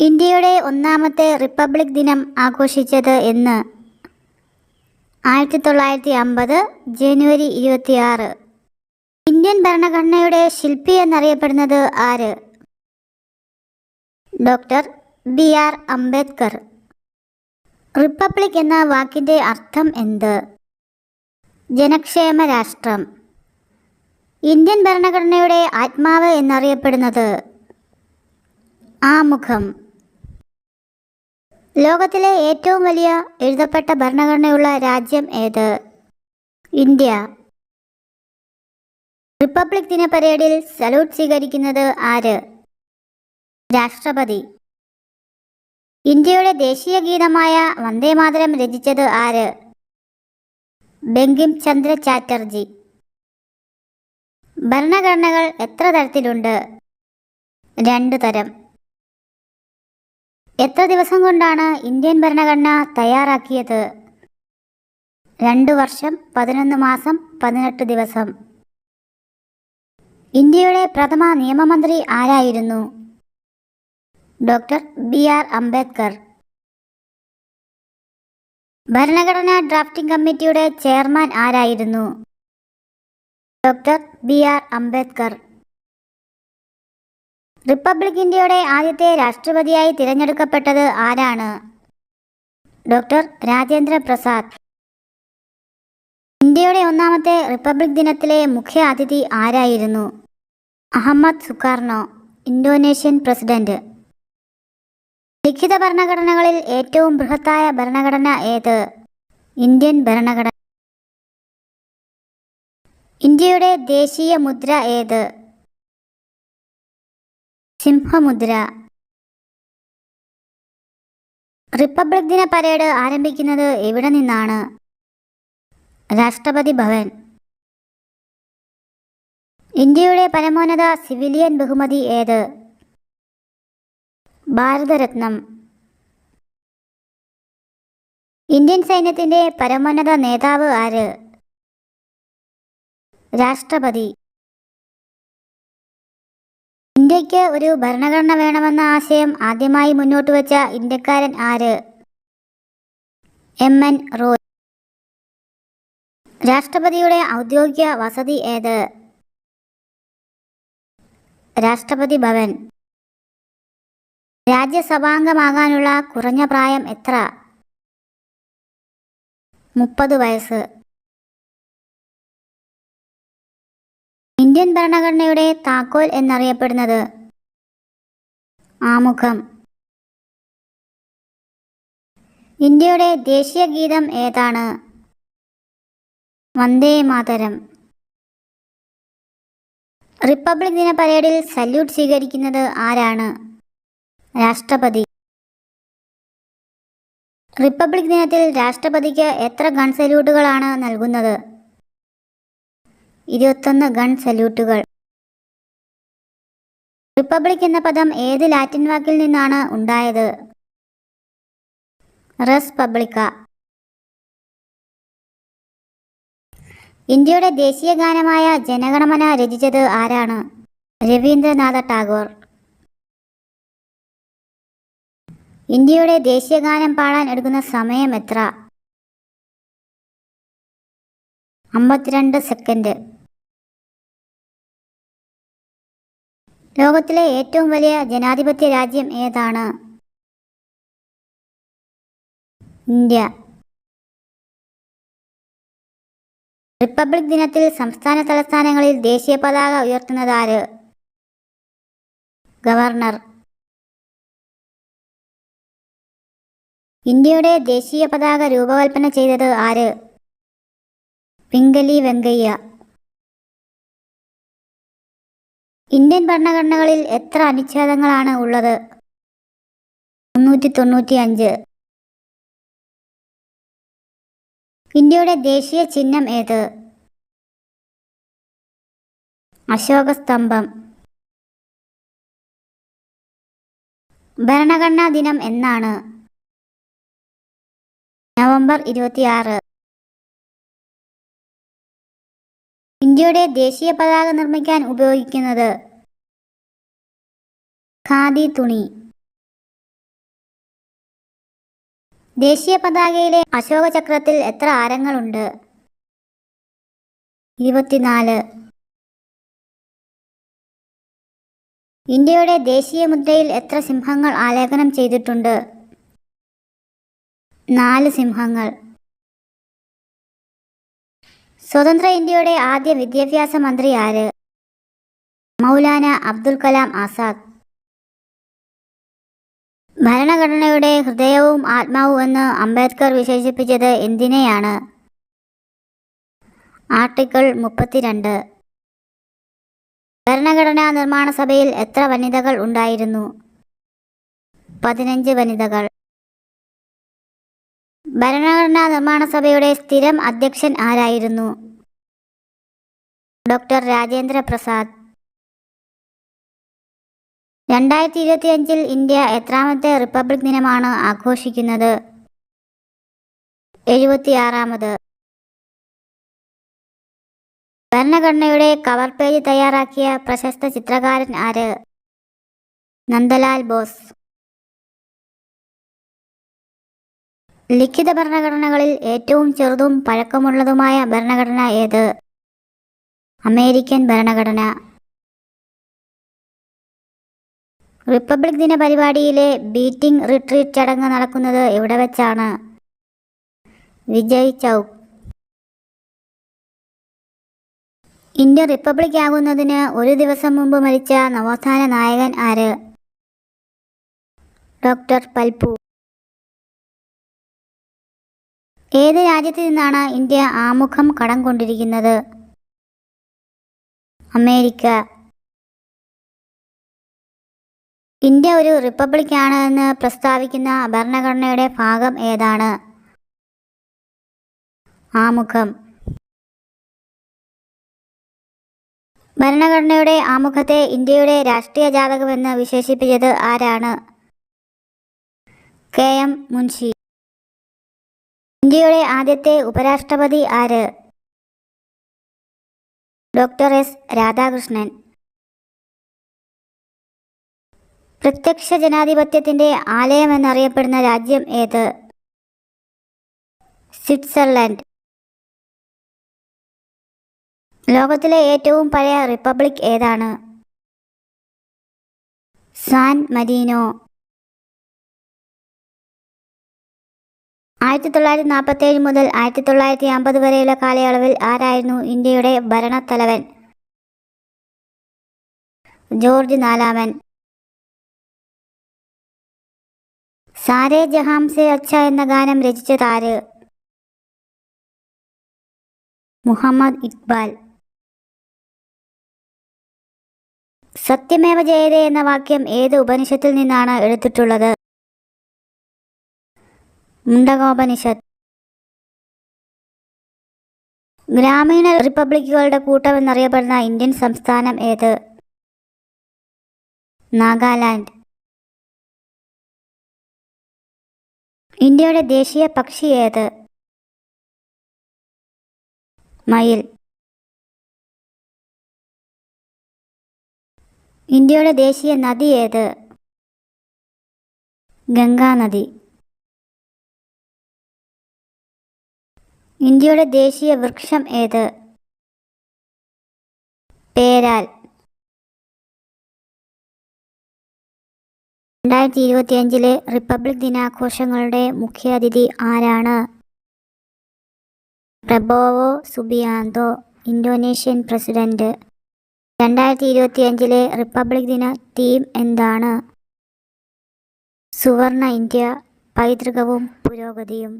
ഇന്ത്യയുടെ ഒന്നാമത്തെ റിപ്പബ്ലിക് ദിനം ആഘോഷിച്ചത് എന്ന്. ആയിരത്തി തൊള്ളായിരത്തി അമ്പത് ജനുവരി ഇരുപത്തിയാറ്. ഇന്ത്യൻ ഭരണഘടനയുടെ ശില്പി എന്നറിയപ്പെടുന്നത് ആര്? Doctor B R Ambedkar. Republic എന്ന വാക്കിന്റെ അർത്ഥം എന്ത്? ജനക്ഷേമ രാഷ്ട്രം. ഇന്ത്യൻ ഭരണഘടനയുടെ ആത്മാവ് എന്നറിയപ്പെടുന്നത് ആമുഖം. ലോകത്തിലെ ഏറ്റവും വലിയ എഴുതപ്പെട്ട ഭരണഘടനയുള്ള രാജ്യം ഏത്? ഇന്ത്യ. റിപ്പബ്ലിക് ദിന പരേഡിൽ സല്യൂട്ട് സ്വീകരിക്കുന്നത് ആര്? രാഷ്ട്രപതി. ഇന്ത്യയുടെ ദേശീയ ഗീതമായ വന്ദേമാതരം രചിച്ചത് ആര്? ബങ്കിം ചന്ദ്ര ചാറ്റർജി. ഭരണഘടനകൾ എത്ര തരത്തിലുണ്ട്? രണ്ട് തരം. എത്ര ദിവസം കൊണ്ടാണ് ഇന്ത്യൻ ഭരണഘടന തയ്യാറാക്കിയത്? രണ്ടു വർഷം പതിനൊന്ന് മാസം പതിനെട്ട് ദിവസം. ഇന്ത്യയുടെ പ്രഥമ നിയമമന്ത്രി ആരായിരുന്നു? Doctor B R Ambedkar. ഭരണഘടനാ ഡ്രാഫ്റ്റിംഗ് കമ്മിറ്റിയുടെ ചെയർമാൻ ആരായിരുന്നു? Doctor B R Ambedkar. Republic ഇന്ത്യയുടെ ആദ്യത്തെ രാഷ്ട്രപതിയായി തിരഞ്ഞെടുക്കപ്പെട്ടത് ആരാണ്? ഡോക്ടർ രാജേന്ദ്ര പ്രസാദ്. ഇന്ത്യയുടെ ഒന്നാമത്തെ റിപ്പബ്ലിക് ദിനത്തിലെ മുഖ്യ അതിഥി ആരായിരുന്നു? Ahmed Sukarno Indonesian president? ലിഖിത ഭരണഘടനകളിൽ ഏറ്റവും ബൃഹത്തായ ഭരണഘടന ഏത്? ഇന്ത്യൻ ഭരണഘടന. ഇന്ത്യയുടെ ദേശീയ മുദ്ര ഏത്? സിംഹമുദ്ര. റിപ്പബ്ലിക് ദിന പരേഡ് ആരംഭിക്കുന്നത് എവിടെ നിന്നാണ്? രാഷ്ട്രപതി ഭവൻ. ഇന്ത്യയുടെ പരമോന്നത സിവിലിയൻ ബഹുമതി ഏത്? ഭാരതരത്നം. ഇന്ത്യൻ സൈന്യത്തിന്റെ പരമോന്നത നേതാവ് ആര്? രാഷ്ട്രപതി. ഇന്ത്യയ്ക്ക് ഒരു ഭരണഘടന വേണമെന്ന ആശയം ആദ്യമായി മുന്നോട്ട് വെച്ച ഇന്ത്യക്കാരൻ ആര്? എം. എൻ. റോയ്. രാഷ്ട്രപതിയുടെ ഔദ്യോഗിക വസതി ഏത്? രാഷ്ട്രപതി ഭവൻ. രാജ്യസഭാംഗമാകാനുള്ള കുറഞ്ഞ പ്രായം എത്ര? മുപ്പത് വയസ്സ്. ഇന്ത്യൻ ഭരണഘടനയുടെ താക്കോൽ എന്നറിയപ്പെടുന്നത് ആമുഖം. ഇന്ത്യയുടെ ദേശീയ ഗീതം ഏതാണ്? വന്ദേ മാതരം. റിപ്പബ്ലിക് ദിന പരേഡിൽ സല്യൂട്ട് സ്വീകരിക്കുന്നത് ആരാണ്? രാഷ്ട്രപതി. റിപ്പബ്ലിക് ദിനത്തിൽ രാഷ്ട്രപതിക്ക് എത്ര ഗൺ സല്യൂട്ടുകളാണ് നൽകുന്നത്? ഇരുപത്തൊന്ന് ഗൺ സല്യൂട്ടുകൾ. റിപ്പബ്ലിക് എന്ന പദം ഏത് ലാറ്റിൻ വാക്കിൽ നിന്നാണ് ഉണ്ടായത്? റസ് പബ്ലിക്ക. ഇന്ത്യയുടെ ദേശീയ ഗാനമായ ജനഗണമന രചിച്ചത് ആരാണ്? രവീന്ദ്രനാഥ ടാഗോർ. ഇന്ത്യയുടെ ദേശീയ ഗാനം പാടാൻ എടുക്കുന്ന സമയം എത്ര? അമ്പത്തിരണ്ട് സെക്കൻഡ്. ലോകത്തിലെ ഏറ്റവും വലിയ ജനാധിപത്യ രാജ്യം ഏതാണ്? ഇന്ത്യ. റിപ്പബ്ലിക് ദിനത്തിൽ സംസ്ഥാന തലസ്ഥാനങ്ങളിൽ ദേശീയ പതാക ഉയർത്തുന്നത് ആര്? ഗവർണർ. ഇന്ത്യയുടെ ദേശീയ പതാക രൂപകൽപ്പന ചെയ്തത് ആര്? പിംഗലി വെങ്കയ്യ. ഇന്ത്യൻ ഭരണഘടനകളിൽ എത്ര അനുച്ഛേദങ്ങളാണ് ഉള്ളത്? മുന്നൂറ്റി തൊണ്ണൂറ്റി അഞ്ച് ഇന്ത്യയുടെ ദേശീയ ചിഹ്നം ഏത്? അശോകസ്തംഭം. ഭരണഘടനാ ദിനം എന്നാണ്? നവംബർ ഇരുപത്തിയാറ്. ഇന്ത്യയുടെ ദേശീയ പതാക നിർമ്മിക്കാൻ ഉപയോഗിക്കുന്നത് ഖാദി തുണി. ദേശീയ പതാകയിലെ അശോക ചക്രത്തിൽ എത്ര ആരങ്ങളുണ്ട്? ഇരുപത്തിനാല്. ഇന്ത്യയുടെ ദേശീയ മുദ്രയിൽ എത്ര സിംഹങ്ങൾ ആലേഖനം ചെയ്തിട്ടുണ്ട്? നാല് സിംഹങ്ങൾ. സ്വതന്ത്ര ഇന്ത്യയുടെ ആദ്യ വിദ്യാഭ്യാസ മന്ത്രി ആര്? മൗലാന അബ്ദുൽ കലാം ആസാദ്. ഭരണഘടനയുടെ ഹൃദയവും ആത്മാവും എന്ന് അംബേദ്കർ വിശേഷിപ്പിച്ചത് എന്തിനെയാണ്? ആർട്ടിക്കിൾ മുപ്പത്തിരണ്ട്. ഭരണഘടനാ നിർമ്മാണ സഭയിൽ എത്ര വനിതകൾ ഉണ്ടായിരുന്നു? പതിനഞ്ച് വനിതകൾ. ഭരണഘടനാ നിർമ്മാണ സഭയുടെ സ്ഥിരം അധ്യക്ഷൻ ആരായിരുന്നു? ഡോക്ടർ രാജേന്ദ്ര പ്രസാദ്. രണ്ടായിരത്തി ഇരുപത്തിയഞ്ചിൽ ഇന്ത്യ എത്രാമത്തെ റിപ്പബ്ലിക് ദിനമാണ് ആഘോഷിക്കുന്നത്? എഴുപത്തിയാറാമത്. ഭരണഘടനയുടെ കവർ പേജ് തയ്യാറാക്കിയ പ്രശസ്ത ചിത്രകാരൻ ആര്? നന്ദലാൽ ബോസ്. ലിഖിത ഭരണഘടനകളിൽ ഏറ്റവും ചെറുതും പഴക്കമുള്ളതുമായ ഭരണഘടന ഏത്? അമേരിക്കൻ ഭരണഘടന. റിപ്പബ്ലിക് ദിന പരിപാടിയിലെ ബീറ്റിംഗ് റിട്രീറ്റ് ചടങ്ങ് നടക്കുന്നത് എവിടെ വെച്ചാണ്? വിജയ് ചൗക്ക്. ഇന്ത്യ റിപ്പബ്ലിക് ആകുന്നതിന് ഒരു ദിവസം മുമ്പ് മരിച്ച നവോത്ഥാന നായകൻ ആര്? ഡോക്ടർ പൽപു. ഏത് രാജ്യത്ത് നിന്നാണ് ഇന്ത്യ ആമുഖം കടം കൊണ്ടിരിക്കുന്നത്? അമേരിക്ക. ഇന്ത്യ ഒരു റിപ്പബ്ലിക് ആണ് എന്ന് പ്രസ്താവിക്കുന്ന ഭരണഘടനയുടെ ഭാഗം ഏതാണ്? ആമുഖം. ഭരണഘടനയുടെ ആമുഖത്തെ ഇന്ത്യയുടെ രാഷ്ട്രീയ ജാതകമെന്ന് വിശേഷിപ്പിച്ചത് ആരാണ്? കെ. എം. മുൻഷി. ഇന്ത്യയുടെ ആദ്യത്തെ ഉപരാഷ്ട്രപതി ആര്? Doctor S. രാധാകൃഷ്ണൻ. പ്രത്യക്ഷ ജനാധിപത്യത്തിന്റെ ആലയം എന്നറിയപ്പെടുന്ന രാജ്യം ഏത്? സ്വിറ്റ്സർലൻഡ്. ലോകത്തിലെ ഏറ്റവും പഴയ റിപ്പബ്ലിക് ഏതാണ്? San Marino. ആയിരത്തി തൊള്ളായിരത്തി നാൽപ്പത്തേഴ് മുതൽ ആയിരത്തി തൊള്ളായിരത്തി അമ്പത് വരെയുള്ള കാലയളവിൽ ആരായിരുന്നു ഇന്ത്യയുടെ ഭരണത്തലവൻ? ജോർജ് നാലാമൻ. സാരേ ജഹാംസെ അച്ഛ എന്ന ഗാനം രചിച്ചത് ആര്? മുഹമ്മദ് ഇക്ബാൽ. സത്യമേവ ജയതേ എന്ന വാക്യം ഏത് ഉപനിഷത്തിൽ നിന്നാണ് എടുത്തിട്ടുള്ളത്? മുണ്ടകോപനിഷത്ത്. ഗ്രാമീണ റിപ്പബ്ലിക്കുകളുടെ കൂട്ടം എന്നറിയപ്പെടുന്ന ഇന്ത്യൻ സംസ്ഥാനം ഏത്? നാഗാലാൻഡ്. ഇന്ത്യയുടെ ദേശീയ പക്ഷി ഏത്? മയിൽ. ഇന്ത്യയുടെ ദേശീയ നദി ഏത്? ഗംഗാനദി ഇന്ത്യയുടെ ദേശീയ വൃക്ഷം ഏത്? പേരാൽ. രണ്ടായിരത്തി ഇരുപത്തിയഞ്ചിലെ റിപ്പബ്ലിക് ദിനാഘോഷങ്ങളുടെ മുഖ്യാതിഥി ആരാണ്? Prabowo Subianto Indonesian president. രണ്ടായിരത്തി ഇരുപത്തിയഞ്ചിലെ റിപ്പബ്ലിക് ദിന തീം എന്താണ്? സുവർണ ഇന്ത്യ പൈതൃകവും പുരോഗതിയും.